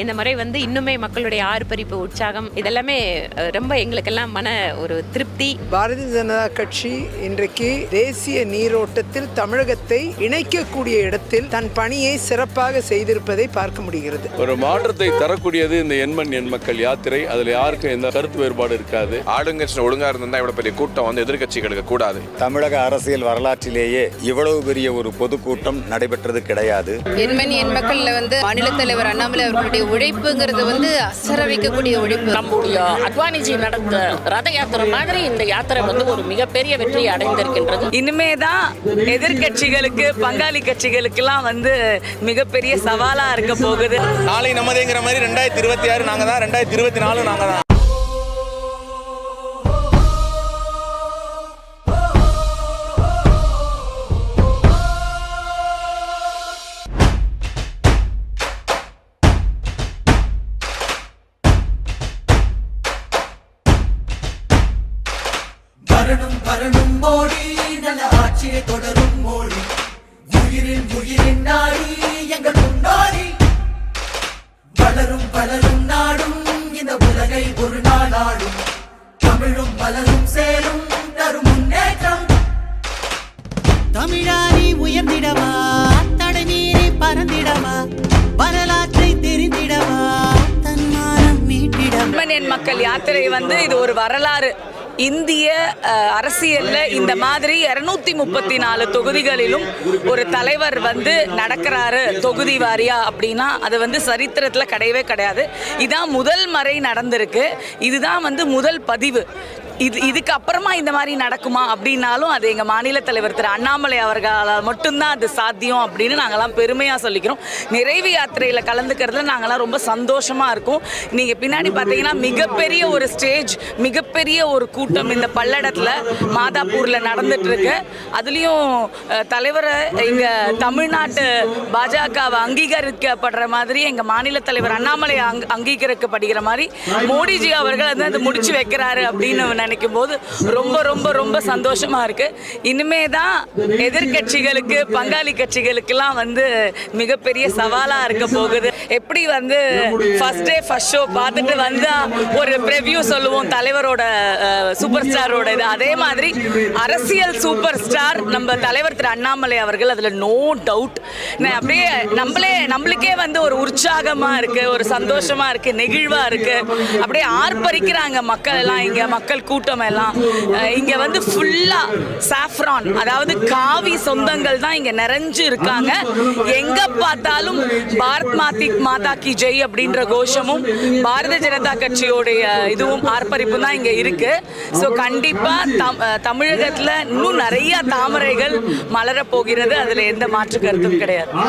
இந்த முறை வந்து இன்னுமே மக்களுடைய ஆர்ப்பரிப்பு உற்சாகம் இதெல்லாமே ரொம்ப எங்களுக்கெல்லாம் மன ஒரு திருப்தி. பாரதிய ஜனதா கட்சி இன்றைக்கு தேசிய நீரோட்டத்தில் தமிழகத்தை இணைக்கக்கூடிய இடத்தில் தன் பணியை சிறப்பாக செய்திருப்பதை பார்க்க முடிகிறது. ஒரு மாற்றத்தை தரக்கூடியது இந்த எண்மண் எண் மக்கள் யாத்திரை. அதுல யாருக்கும் எந்த கருத்து வேறுபாடு இருக்காது. ஆளுங்கட்சி ஒழுங்கா இருந்தா இவ்வளவு பெரிய கூட்டம் வந்து எதிர்க்கட்சிகளுக்கு கூடாது. தமிழக அரசியல் வரலாற்றிலேயே இவ்வளவு பெரிய ஒரு பொதுக்கூட்டம் நடைபெற்றது கிடையாது. எண்மணி எண் மக்கள்ல வந்து மாநில தலைவர் அண்ணாமலை அவர்களுடைய உழைப்புங்கிறது வந்து அசர வைக்கக்கூடிய உழைப்பு நம்முடைய அத்வானிஜி நடந்த ரத யாத்திரை மாதிரி இந்த யாத்திரை வந்து ஒரு மிகப்பெரிய வெற்றியை அடைந்திருக்கின்றது. இனிமே தான் எதிர்கட்சிகளுக்கு பங்காளி கட்சிகளுக்கெல்லாம் வந்து மிகப்பெரிய சவாலா இருக்க போகுது. நாளை நமதேங்கிற மாதிரி ரெண்டாயிரத்தி இருபத்தி ஆறு நாங்க தான் ரெண்டாயிரத்தி இருபத்தி நாலு நாங்க தான். வரணும் வரணும் மோடி. நல்ல ஆட்சியை தொடரும் மோடி. உயிரின் உயிரின் நாடி எங்கள் முன்னாடி. வளரும் வளரும் நாடும் இந்த உலகை ஒரு நாள் ஆடும் தமிழும் பலரும் சேரும் தரும் முன்னேற்றம். தமிழானி உயர்ந்திடவா தடை மீறி பறந்திடவா வரலாற்றை தெரிந்திடவா தன்மானம் மீட்டிடவா மக்கள் யாத்திரை வந்து இது ஒரு வரலாறு. இந்திய அரசியலில் இந்த மாதிரி இரநூத்தி முப்பத்தி நாலு தொகுதிகளிலும் ஒரு தலைவர் வந்து நடக்கிறாரு தொகுதி வாரியா அப்படின்னா அது வந்து சரித்திரத்தில் கிடையவே கிடையாது. இதான் முதல் முறை நடந்திருக்கு. இதுதான் வந்து முதல் பதிவு. இது இதுக்கு அப்புறமா இந்த மாதிரி நடக்குமா அப்படின்னாலும் அது எங்கள் மாநில தலைவர் திரு அண்ணாமலை அவர்களால் மட்டும்தான் அது சாத்தியம் அப்படின்னு நாங்கள்லாம் பெருமையாக சொல்லிக்கிறோம். நிறைவு யாத்திரையில் கலந்துக்கிறதுல நாங்கள்லாம் ரொம்ப சந்தோஷமாக இருக்கும். நீங்கள் பின்னாடி பார்த்தீங்கன்னா மிகப்பெரிய ஒரு ஸ்டேஜ் மிகப்பெரிய ஒரு கூட்டம். இந்த பல்லடத்தில் மாதாப்பூரில் நடந்துட்டு இருக்கு அதுலேயும் தலைவரை எங்கள் தமிழ்நாட்டு பாஜகவை அங்கீகரிக்கப்படுற மாதிரி எங்கள் மாநில தலைவர் அண்ணாமலை அங் அங்கீகரிக்கப்படுகிற மாதிரி மோடிஜி அவர்கள் வந்து அது முடிச்சு வைக்கிறாரு அப்படின்னு நினைக்கும் போது ரொம்ப ரொம்ப ரொம்ப சந்தோஷமா இருக்குது இனிமே தான் எதிர்கட்சிகளுக்கு பங்காளி கட்சிகளுக்கெல்லாம் வந்து மிகப்பெரிய சவாலாக இருக்க போகுது. எப்படி வந்து ஃபர்ஸ்ட் டே ஃபர்ஸ்ட் ஷோ பார்த்துட்டு வந்தால் ஒரு ப்ரெவ்யூ சொல்லுவோம் தலைவரோட சூப்பர் ஸ்டாரோட இது அதே மாதிரி அரசியல் சூப்பர் ஸ்டார் நம்ம தலைவர் திரு அண்ணாமலை அவர்கள் அதில் நோ டவுட் அப்படியே நம்மளே நம்மளுக்கே வந்து ஒரு உற்சாகமா இருக்கு ஒரு சந்தோஷமா இருக்கு நெகிழ்வா இருக்கு. அப்படியே ஆர்ப்பரிக்கிறாங்க மக்கள் எல்லாம். இங்கே மக்கள் கூட்டம் எல்லாம். இங்கே இங்க வந்து ஃபுல்லாக சாஃப்ரான் அதாவது காவி சொந்தங்கள் தான் இங்கே நிறைஞ்சு இருக்காங்க. எங்கே பார்த்தாலும் பாரத் மாதி மாதா கி ஜெய் அப்படின்ற கோஷமும் பாரதிய ஜனதா கட்சியோடைய இதுவும் ஆர்ப்பரிப்பு தான் இங்கே இருக்கு. ஸோ கண்டிப்பாக தம்- தமிழகத்தில் இன்னும் நிறைய தாமரைகள் மலரப் போகிறது. அதில் எந்த மாற்று கருத்தும் கிடையாது.